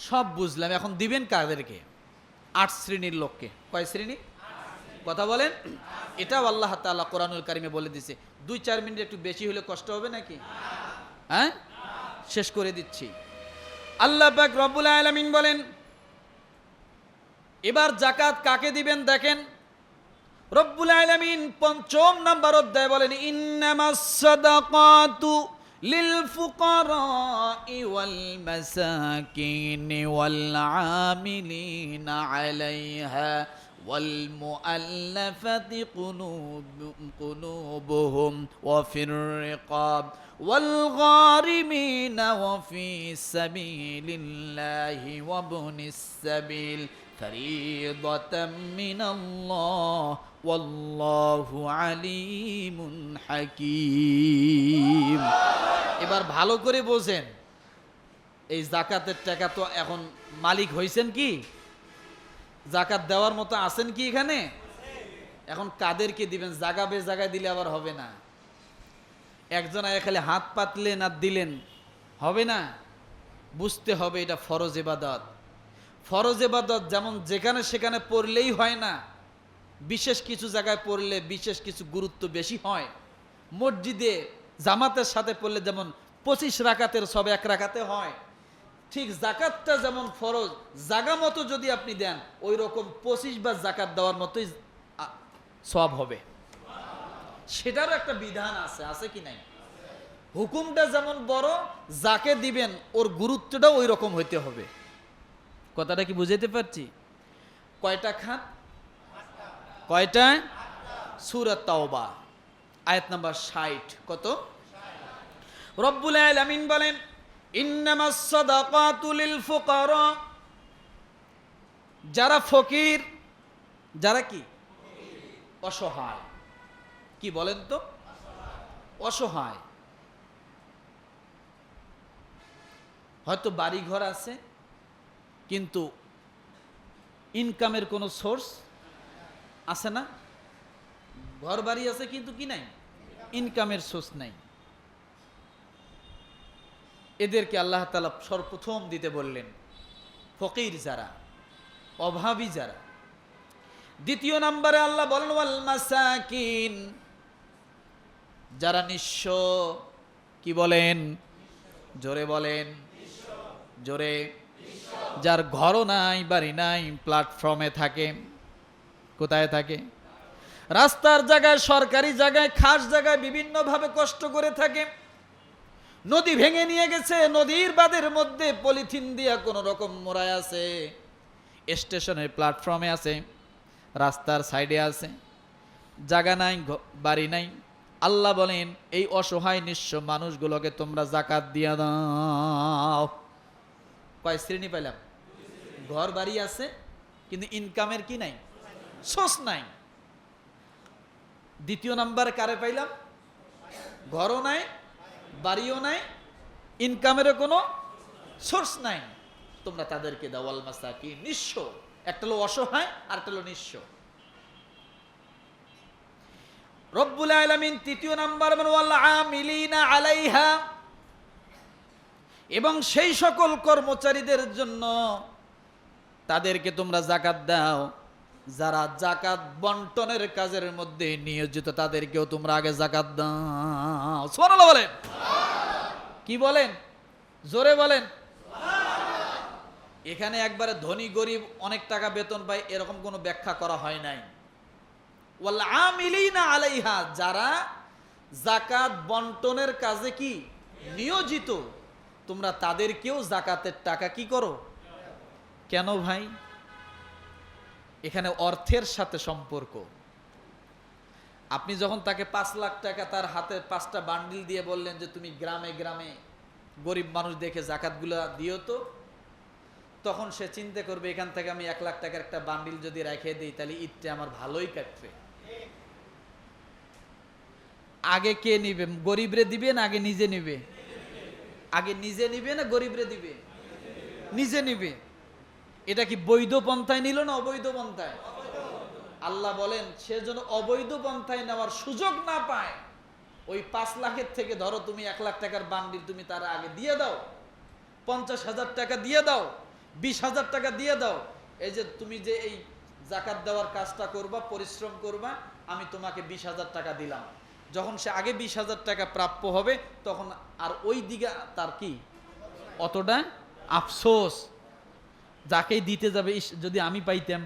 সব বুঝলাম। এখন দিবেন কাদেরকে? আট শ্রেণির লোককে। কয় শ্রেণি? কথা বলেন। এটাও আল্লাহ তাআলা কোরআনুল কারিমে বলে দিছে। দুই চার মিনিট একটু বেশি হলে কষ্ট হবে নাকি? হ্যাঁ? শেষ করে দিচ্ছি। আল্লাহ পাক রব্বুল আলামিন বলেন, এবার জাকাত কাকে দিবেন দেখেন? রব্বুল আলামিন পঞ্চম নাম্বার অধ্যায় বলেন, ইন্নামাস للفقراء والمساكين والعاملين عليها والمؤلفة قلوب قلوبهم وفي الرقاب والغارمين وفي سبيل الله وابن السبيل فريضة من الله ওয়াল্লাহু আলিমুন হাকিম। এবার ভালো করে বোঝেন, এই জাকাতের টাকা তো এখন মালিক হয়েছেন কি? জাকাত দেওয়ার মতো আছেন কি এখানে? এখন কাদেরকে দিবেন? জাগা বে জায়গায় দিলে আবার হবে না। একজন আগে খালি হাত পাতলেন আর দিলেন, হবে না? বুঝতে হবে এটা ফরজ এবাদত। ফরজ এবাদত যেমন যেখানে সেখানে পড়লেই হয় না বিশেষ কিছু জায়গায় পড়লে বিশেষ কিছু গুরুত্ব বেশি হয়। মসজিদে জামাতের সাথে পড়লে যেমন পঁচিশ রাকাতের সব এক রাকাতে হয়। ঠিক জাকাতটা যেমন ফরজ, জাগা মতো যদি আপনি দেন ওই রকম পঁচিশ বা জাকাত দেওয়ার মতোই সব হবে। সেটারও একটা বিধান আছে আছে কি নাই? হুকুমটা যেমন বড়, যাকে দিবেন, ওর গুরুত্বটাও ওই রকম হইতে হবে। কথাটা কি বুঝাইতে পারছি? কয়টা খাত? কয়টা? সুরত তাওবা। আয়াত নাম্বার ষাট। কত? রব্বুল আলামিন বলেন যারা ফকির, যারা কি? অসহায়। কি বলেন তো? অসহায়। হয়তো বাড়ি ঘর আছে, কিন্তু ইনকামের কোনো সোর্স আছে না? ঘর বাড়ি আছে কিন্তু কি নাই? ইনকামের সোর্স নাই। এদেরকে আল্লাহ তালা সর্বপ্রথম দিতে বললেন, ফকির যারা, অভাবী যারা। দ্বিতীয় নম্বরে আল্লাহ বলেন মাসাকিন যারা নিঃস্ব, কি বলেন? জোরে বলেন। জোরে। যার ঘরও নাই, বাড়ি নাই প্ল্যাটফর্মে থাকে। কোথায় থাকে? রাস্তার জায়গায়, সরকারি জায়গায়, খাস জায়গায় বিভিন্নভাবে কষ্ট করে থাকে। নদী ভেঙে নিয়ে গেছে, নদীর বাদের মধ্যে পলিথিন দিয়া কোনো রকম মোড়ায় আছে। স্টেশনের প্ল্যাটফর্মে আছে, রাস্তার সাইডে আছে। জায়গা নাই বাড়ি নাই। আল্লাহ বলেন, এই অসহায় নিঃস্ব মানুষগুলোকে তোমরা জাকাত দিয়া দাও। কয় শ্রেণি পাইলাম? ঘর বাড়ি আছে, কিন্তু ইনকামের কি নাই? সোর্স নাই। দ্বিতীয় নাম্বার কারে পাইলাম? ঘরও নাই, বাড়িও নাই ইনকামেরও কোনো সোর্স নাই। তোমরা তাদেরকে দাও আল মাসাকি নিঃস্ব। একটা হলো অসহায় আর একটা হলো নিঃস্ব। রব্বুল আলামিন তৃতীয় নাম্বার আলাইহা। এবং সেই সকল কর্মচারীদের জন্য তাদেরকে তোমরা জাকাত দাও। যারা জাকাত বন্টনের কাজের মধ্যে নিয়োজিত, তাদেরকেও তোমরা আগে জাকাত দাও। বলেন। কি বলেন? জোরে বলেন। এখানে একবারে ধনী গরিব অনেক টাকা বেতন পায়, এরকম কোনো ব্যাখ্যা করা হয় নাই। আমিলিনা আলাইহা, যারা জাকাত বন্টনের কাজে কি? নিয়োজিত, তোমরা তাদেরকেও জাকাতের টাকা কি করো? কেন ভাই? এখানে অর্থের সাথে সম্পর্ক। আপনি যখন তাকে পাঁচ লাখ টাকা তার হাতে পাঁচটা বান্ডিল দিয়ে বললেন যে তুমি গ্রামে গ্রামে গরিব মানুষ দেখে জাকাতগুলো দিও তো, তখন সে চিন্তা করবে এখান থেকে আমি এক লাখ টাকার একটা বান্ডিল যদি রেখে দিই তাহলে ঈদটা আমার ভালোই কাটবে। আগে কে নিবে? গরিবরে দিবে না আগে নিজে নিবে? আগে নিজে নিবে না গরিবরে দিবে? নিজে নিবে। এটা কি বৈধ পন্থায় নিল না অবৈধ পন্থায়? আল্লাহ বলেন, সে যেন অবৈধ পন্থায় নেওয়ার সুযোগ না পায়, ওই পাঁচ লাখের থেকে ধরো তুমি এক লাখ টাকার বান্ডিল তুমি তার আগে দিয়ে দাও, পঞ্চাশ হাজার টাকা দিয়ে দাও, বিশ হাজার টাকা দিয়ে দাও, এই যে তুমি যে এই জাকাত দেওয়ার কাজটা করবা, পরিশ্রম করবা, আমি তোমাকে বিশ হাজার টাকা দিলাম। যখন সে আগে বিশ হাজার টাকা প্রাপ্য হবে, তখন আর ওই দিকে তার কি? অতটা আফসোস। যাকেই দিতে যাবে যদি আমি পাইতাম,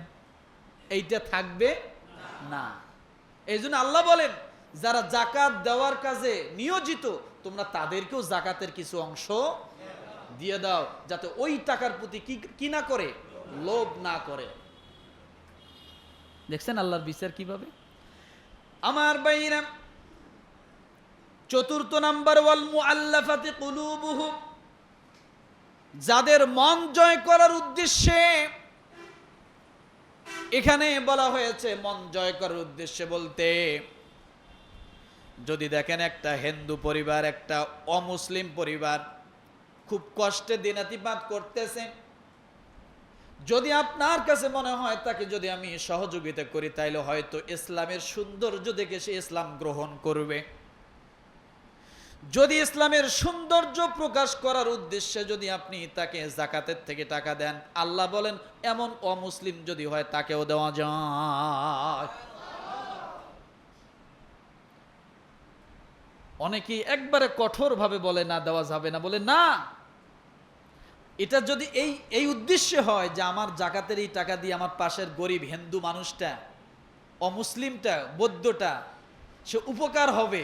এইটা থাকবে না। এই জন্য আল্লাহ বলেন, যারা জাকাত দেওয়ার কাজে নিয়োজিত, তোমরা তাদেরকেও জাকাতের কিছু অংশ দিয়ে দাও, যাতে ওই টাকার প্রতি কি না করে, লোভ না করে। দেখছেন আল্লাহর বিচার কীভাবে? আমার বাইরা চতুর্থ নাম্বার, ওয়াল মুআল্লাফাতি কুলুবুহুম। যাদের মন জয় করার উদ্দেশ্যে এখানে বলা হয়েছে, মন জয় করার উদ্দেশ্যে বলতে, যদি দেখেন একটা হিন্দু পরিবার, একটা অমুসলিম পরিবার খুব কষ্টে দিনাতিপাত করতেছে, যদি আপনার কাছে মনে হয় তাকে যদি আমি সহযোগিতা করি, তাইলে হয়তো ইসলামের সৌন্দর্য দেখে সে ইসলাম গ্রহণ করবে। যদি ইসলামের সৌন্দর্য প্রকাশ করার উদ্দেশ্যে যদি আপনি তাকে জাকাতের থেকে টাকা দেন, আল্লাহ বলেন, এমন অমুসলিম যদি হয়, তাকেও দেওয়া যায়। অনেকেই একবারে কঠোরভাবে বলে, না, দেওয়া যাবে না। বলে, না, এটা যদি এই এই উদ্দেশ্যে হয় যে আমার জাকাতের এই টাকা দিয়ে আমার পাশের গরিব হিন্দু মানুষটা, অমুসলিমটা, বৌদ্ধটা, সে উপকার হবে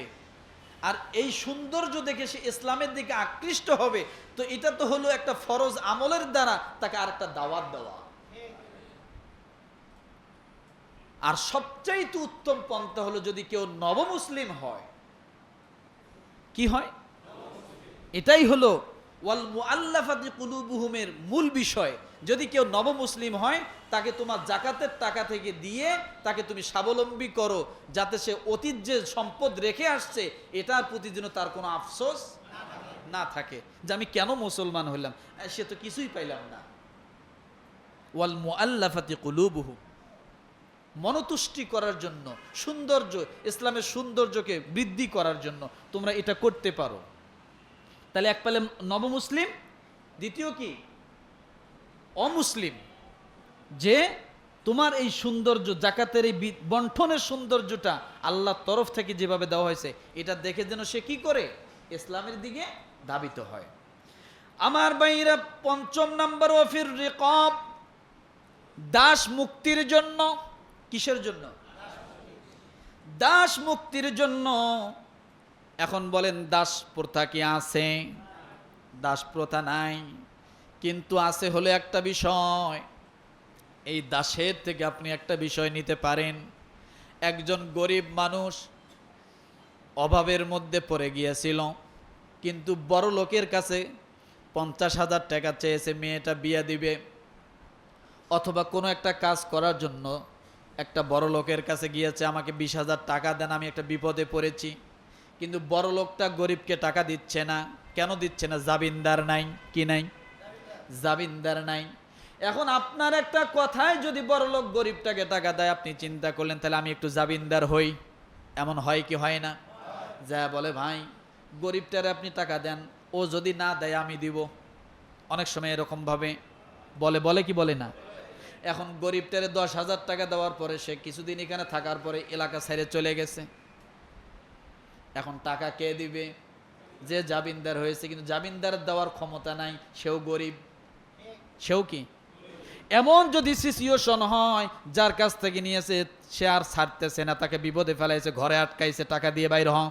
আর এই সৌন্দর্য দেখে সে ইসলামের দিকে আকৃষ্ট হবে, তো এটা তো হলো একটা ফরজ আমলের দ্বারা তাকে আর একটা দাওয়াত দেওয়া। আর সবচাইতে উত্তম পন্থা হলো যদি কেউ নবমুসলিম হয়, কি হয়? এটাই হলো ওয়াল মূল বিষয় যদি কেউ নবমুসলিম হয় তাকে তোমার জাকাতের টাকা থেকে দিয়ে তাকে তুমি স্বাবলম্বী করো যাতে সে অতীত যে সম্পদ রেখে আসছে এটার প্রতি যেন তার কোনো আফসোস না থাকে। যে আমি কেন মুসলমান আহ, সে তো কিছুই পাইলাম না। ওয়াল মুআল্লাফাতি কুলুবুহুম। মনতুষ্টি করার জন্য সৌন্দর্য ইসলামের সৌন্দর্যকে বৃদ্ধি করার জন্য তোমরা এটা করতে পারো। তাহলে এক পেলে নবমুসলিম, দ্বিতীয় কি? অমুসলিম। যে তোমার এই সৌন্দর্য, জাকাতের এই বি- বন্টনের সৌন্দর্যটা আল্লাহর তরফ থেকে যেভাবে দেওয়া হয়েছে, এটা দেখে যেন সে কি করে? ইসলামের দিকে ধাবিত হয়। আমার বাইরা পঞ্চম নাম্বার ওয়াফির রেকব, দাস মুক্তির জন্য, কিসের জন্য? দাস মুক্তির জন্য এখন বলেন, দাস প্রথা কি আছে? দাস প্রথা নাই, কিন্তু আছে হলে একটা বিষয়। এই দাসের থেকে আপনি একটা বিষয় নিতে পারেন। একজন গরিব মানুষ অভাবের মধ্যে পড়ে গিয়েছিল, কিন্তু বড় লোকের কাছে পঞ্চাশ হাজার টাকা চেয়েছে, মেয়েটা বিয়ে দিবে। অথবা কোনো একটা কাজ করার জন্য একটা বড় লোকের কাছে গিয়েছে, আমাকে বিশ হাজার টাকা দেন, আমি একটা বিপদে পড়েছি। কিন্তু বড় লোকটা গরিবকে টাকা দিচ্ছে না। কেন দিচ্ছে না? জাবিনদার নাই। কি নাই? জাবিনদার নাই। এখন আপনার একটা কথায় যদি বড় লোক গরিবটাকে টাকা দেয়, আপনি চিন্তা করলেন, তাহলে আমি একটু জাবিনদার হই। এমন হয় কি হয় না? যা বলে, ভাই, গরিবটারে আপনি টাকা দেন, ও যদি না দেয়, আমি দিব। অনেক সময় এরকমভাবে বলে বলে কি বলে না? এখন গরিবটারে দশ হাজার টাকা দেওয়ার পরে সে কিছুদিন এখানে থাকার পরে এলাকা ছেড়ে চলে গেছে। এখন টাকা কে দিবে? যে জামিনদার হয়েছে, কিন্তু জামিনদার দেওয়ার ক্ষমতা নাই, সেও গরিব। সেও কি? এমন যদি সিচুয়েশন হয়, যার কাছ থেকে নিয়েছে, সে আর ছাড়তেছে না, তাকে বিপদে ফেলাইছে, ঘরে আটকাইছে, টাকা দিয়ে বাইর হন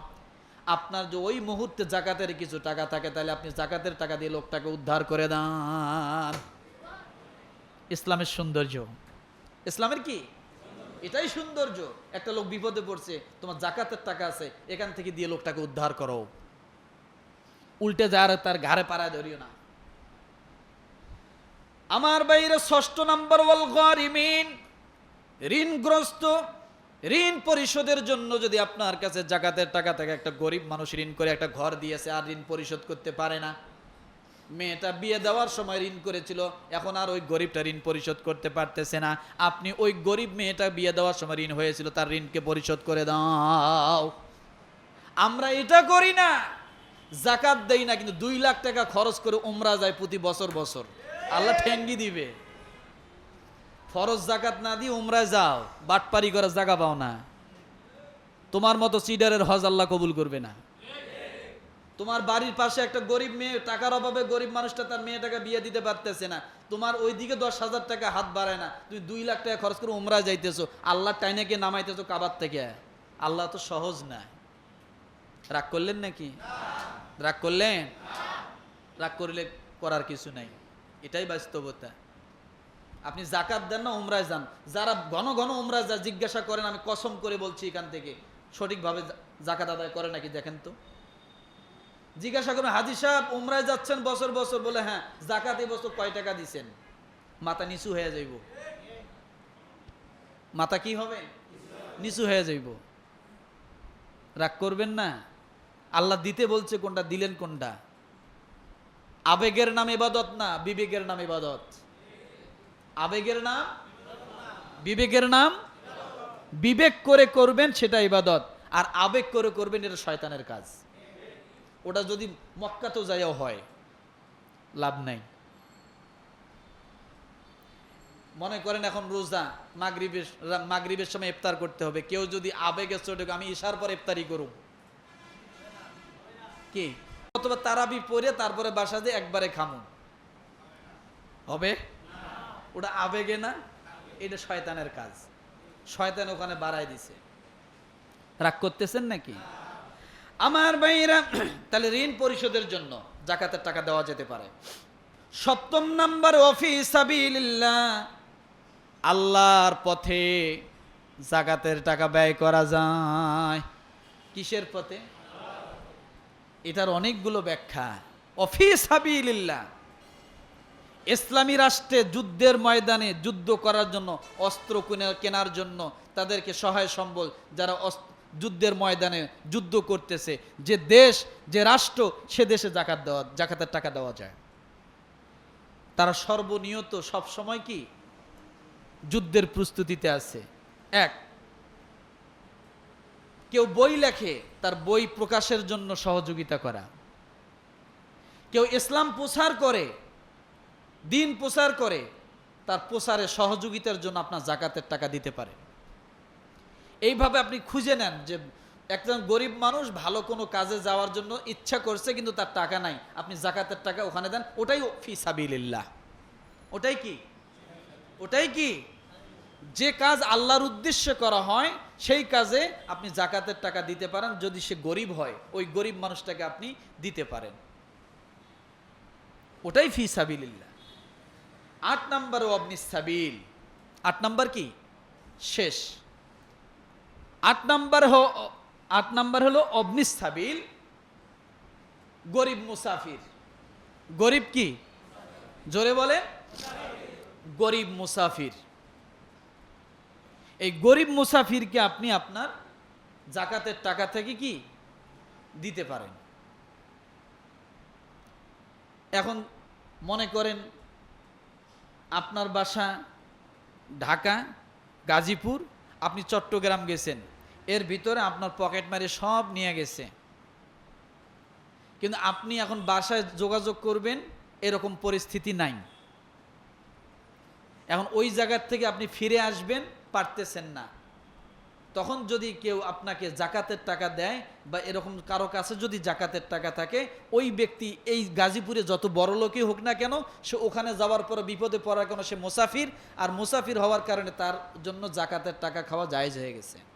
আপনার যে ওই মুহূর্তে জাকাতের কিছু টাকা থাকে, তাহলে আপনি জাকাতের টাকা দিয়ে লোকটাকে উদ্ধার করে দান। ইসলামের সৌন্দর্য। ইসলামের কি? এটাই সৌন্দর্য। একটা লোক বিপদে পড়ছে, তোমার জাকাতের টাকা আছে, এখান থেকে দিয়ে লোকটাকে উদ্ধার করো। উল্টে যার তার ঘাড়ে পাড়ায় ধরিও না। আমার বাইরে ষষ্ঠ নম্বর ওয়াল ঋণগ্রস্ত, ঋণ পরিশোধের জন্য যদি আপনার কাছে জাকাতের টাকা থেকে, একটা গরিব মানুষ ঋণ করে একটা ঘর দিয়েছে, আর ঋণ পরিশোধ করতে পারে না। মেয়েটা বিয়ে দেওয়ার সময় ঋণ করেছিল, এখন আর ওই গরিবটা ঋণ পরিশোধ করতে পারতেছে না। আপনি ওই গরিব মেয়েটা বিয়ে দেওয়ার সময় ঋণ হয়েছিল, তার ঋণকে পরিশোধ করে দাও। আমরা এটা করি না। জাকাত দেই না, কিন্তু দুই লাখ টাকা খরচ করে উমরা যায় প্রতি বছর বছর। আল্লাহ ঠেঙ্গি দিবে। ফরজ জাকাত না দিয়ে উমরায় যাও, বাটপারি করার জায়গা পাও না। তোমার মতো সিডারের হজ আল্লাহ কবুল করবে না। তোমার বাড়ির পাশে একটা গরিব মেয়ে, টাকার অভাবে গরিব মানুষটা তার মেয়েটাকে বিয়ে দিতে পারতেছে না। তোমার ওইদিকে দশ হাজার টাকা হাত বাড়ায় না। তুমি দুই লাখ টাকা খরচ করে উমরা যাইতেছো। আল্লাহ টাইনাকে নামাইতেছো কাবার থেকে। আল্লাহ তো সহজ না। রাগ করলেন নাকি? রাগ করলেন? রাগ করলে করার কিছু নাই। এটাই বাস্তবতা। আপনি জাকাত দেন না, উমরায় যান। যারা ঘন ঘন উমরায় যা জিজ্ঞাসা করেন, আমি কসম করে বলছি এখান থেকে। সঠিকভাবে জাকাত আদায় করে নাকি? দেখেন তো। জিজ্ঞাসা করুন, হাজি সাহেব, উমরায় যাচ্ছেন বছর বছর, বলে হ্যাঁ জাকাত এই বছর কয় টাকা দিছেন? মাথা নিচু হয়ে যাইব। মাথা কি হবে? নিচু হয়ে যাইব। রাগ করবেন না। আল্লাহ দিতে বলছে কোনটা, দিলেন কোনটা। আবেগের নাম এবাদত না, বিবেকের নাম ইবাদত আবেগের নাম? বিবেকের নাম? বিবেক করে করবেন সেটা ইবাদত আর আবেগ করে করবেন, এটা শয়তানের কাজ। ওটা যদি মক্কাতেও যাইও হয়, লাভ নাই। মনে করেন এখন রোজা মাগরিবের মাগরিবের সময় ইফতার করতে হবে। কেউ যদি আবেগে চটে আমি ঈশার পর ইফতারি করুম। কি? অথবা তারাবি পরে তারপরে বাসা দিয়ে একবারে খামু হবে? ওটা আবেগে না, এটা শয়তানের কাজ। শয়তান ওখানে বাড়াই দিছে। রাগ করতেছেন নাকি? আমার ভাইরা তাহলে ঋণ পরিশোধের জন্য জাকাতের টাকা দেওয়া যেতে পারে। সপ্তম নাম্বার অফিস আল্লাহর পথে জাকাতের টাকা ব্যয় করা যায়। কিসের পথে? এটার অনেকগুলো ব্যাখ্যা। অফিস হাবিলিল্লাহ ইসলামী রাষ্ট্রে যুদ্ধের ময়দানে যুদ্ধ করার জন্য, অস্ত্র কেনা- কেনার জন্য তাদেরকে সহায় সম্বল, যারা যুদ্ধের ময়দানে যুদ্ধ করতেছে। যে দেশ, যে রাষ্ট্র, সে দেশে জাকাত দেওয়া, জাকাতের টাকা দেওয়া যায়। তারা সর্বনিয়ত সব সময় কি? যুদ্ধের প্রস্তুতিতে আছে। এক, কেউ বই লেখে, তার বই প্রকাশের জন্য সহযোগিতা করা। কেউ ইসলাম প্রচার করে, দিন প্রচার করে, তার প্রচারে সহযোগিতার জন্য আপনার জাকাতের টাকা দিতে পারে এইভাবে আপনি খুঁজে নেন যে একজন গরিব মানুষ ভালো কোনো কাজে যাওয়ার জন্য ইচ্ছা করছে, কিন্তু তার টাকা নাই। আপনি জাকাতের টাকা ওখানে দেন, ওটাই ফি সাবিলিল্লাহ। ওটাই কি? ওটাই কি? যে কাজ আল্লাহর উদ্দেশ্যে করা হয়, সেই কাজে আপনি জাকাতের টাকা দিতে পারেন, যদি সে গরিব হয়, ওই গরিব মানুষটাকে আপনি দিতে পারেন। ওটাই ফি সাবিলিল্লাহ। আট নাম্বার ও আপনি সাবিল। আট নাম্বার কি? শেষ। আট নাম্বার হ আট নাম্বার হলো অবনি সাবিল গরিব মুসাফির। গরিব কি? জোরে বলে গরিব মুসাফির। এই গরিব মুসাফিরকে আপনি আপনার জাকাতের টাকা থেকে কি? দিতে পারেন। এখন মনে করেন আপনার বাসা ঢাকা, গাজীপুর, আপনি চট্টগ্রাম গেছেন। এর ভিতরে আপনার পকেট মারি সব নিয়ে গেছে। কিন্তু আপনি এখন বাসায় যোগাযোগ করবেন, এরকম পরিস্থিতি নাই। এখন ওই জায়গার থেকে আপনি ফিরে আসবেন, পারতেছেন না। তখন যদি কেউ আপনাকে জাকাতের টাকা দেয় বা এরকম কারও কাছে যদি জাকাতের টাকা থাকে, ওই ব্যক্তি এই গাজীপুরে যত বড় লোকই হোক না কেন, সে ওখানে যাওয়ার পরে বিপদে পড়ার কেন সে মুসাফির, আর মুসাফির হওয়ার কারণে তার জন্য জাকাতের টাকা খাওয়া জায়েজ হয়ে গেছে।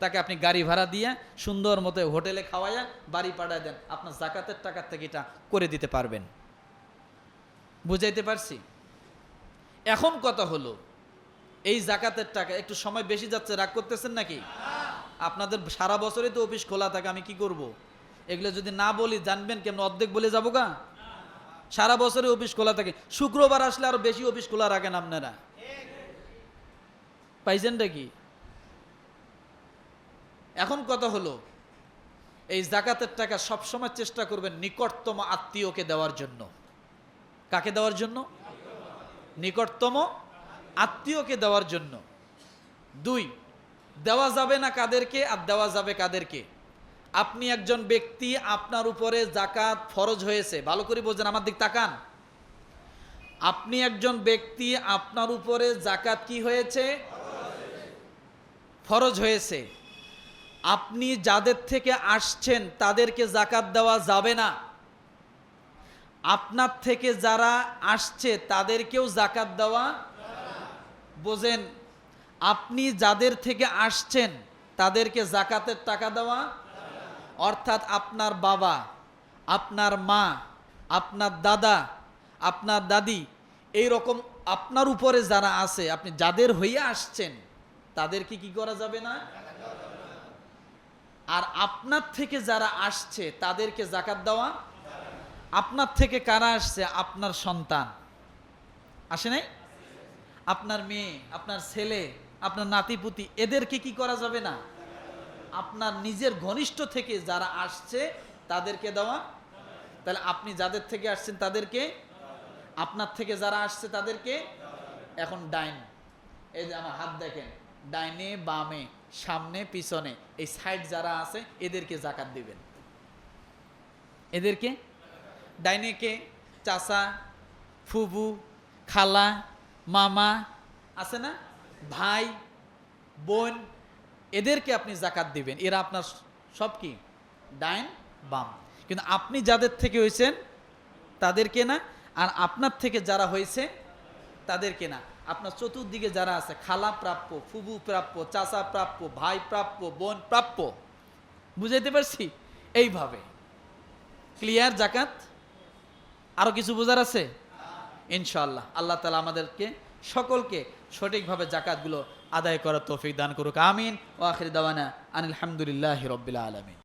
তাকে আপনি গাড়ি ভাড়া দিয়ে সুন্দর মতো হোটেলে খাওয়াইয়া বাড়ি পাঠায় দেন। আপনার জাকাতের টাকার থেকে এটা করে দিতে পারবেন। বুঝাইতে পারছি? এখন কথা হলো, এই জাকাতের টাকা একটু সময় বেশি যাচ্ছে, রাগ করতেছেন নাকি? আপনাদের সারা বছরই তো অফিস খোলা থাকে, আমি কি করব। এগুলো যদি না বলি, জানবেন কেমন? অর্ধেক বলে যাব গা। সারা বছরই অফিস খোলা থাকে। শুক্রবার আসলে আরও বেশি অফিস খোলা রাখেন আপনারা। পাইছেনটা কি? এখন কথা হলো, এই জাকাতের টাকা সবসময় চেষ্টা করবেন নিকটতম আত্মীয়কে দেওয়ার জন্য। কাকে দেওয়ার জন্য? নিকটতম আত্মীয়কে দেওয়ার জন্য। দুই, দেওয়া যাবে না কাদেরকে আর দেওয়া যাবে কাদেরকে। আপনি একজন ব্যক্তি, আপনার উপরে জাকাত ফরজ হয়েছে, ভালো করে বোঝেন আমার দিক তাকান। আপনি একজন ব্যক্তি, আপনার উপরে জাকাত কি হয়েছে? ফরজ হয়েছে। আপনি যাদের থেকে আসছেন, তাদেরকে জাকাত দেওয়া যাবে না। আপনার থেকে যারা আসছে, তাদেরকেও জাকাত দেওয়া বোঝেন। আপনি যাদের থেকে আসছেন, তাদেরকে জাকাতের টাকা দেওয়া অর্থাৎ আপনার বাবা, আপনার মা, আপনার দাদা, আপনার দাদি এই রকম আপনার উপরে যারা আছে, আপনি যাদের হইয়া আসছেন, তাদেরকে কি করা যাবে না? আর আপনার থেকে যারা আসছে, তাদেরকে জাকাত দেওয়া? আপনার থেকে কারা আসছে? আপনার সন্তান। আসে নাই? আপনার মেয়ে, আপনার ছেলে, আপনার নাতিপুতি, এদেরকে কি করা যাবে না? আপনার নিজের ঘনিষ্ঠ থেকে যারা আসছে, তাদেরকে দেওয়া? তাহলে আপনি যাদের থেকে আসছেন, তাদেরকে? আপনার থেকে যারা আসছে, তাদেরকে? এখন ডাইন। এই যে আমার হাত দেখেন। ডাইনে, বামে, সামনে, পিছনে, এই সাইড যারা আছে, এদেরকে জাকাত দিবেন। এদেরকে? ডাইনে কে? চাচা ফুবু খালা, মামা, আছে না? ভাই, বোন, এদেরকে আপনি জাকাত দিবেন। এরা আপনার সব কি? ডাইন, বাম। কিন্তু আপনি যাদের থেকে হয়েছেন, তাদেরকে না? আর আপনার থেকে যারা হয়েছে, তাদেরকে না। আপনার চতুর্দিকে যারা আছে, খালা প্রাপ্য, ফুবু প্রাপ্য, চাচা প্রাপ্য, ভাই প্রাপ্য, বোন প্রাপ্য, বুঝাইতে পারছি? এইভাবে। ক্লিয়ার জাকাত? আরও কিছু বোঝার আছে? ইনশাআল্লাহ। আল্লাহ তালা আমাদেরকে, সকলকে সঠিকভাবে জাকাতগুলো আদায় করার তৌফিক দান করুক। আমিন। ও আখির দাওয়ানা আনিল হামদুলিল্লাহ রব্বিল আলমিন।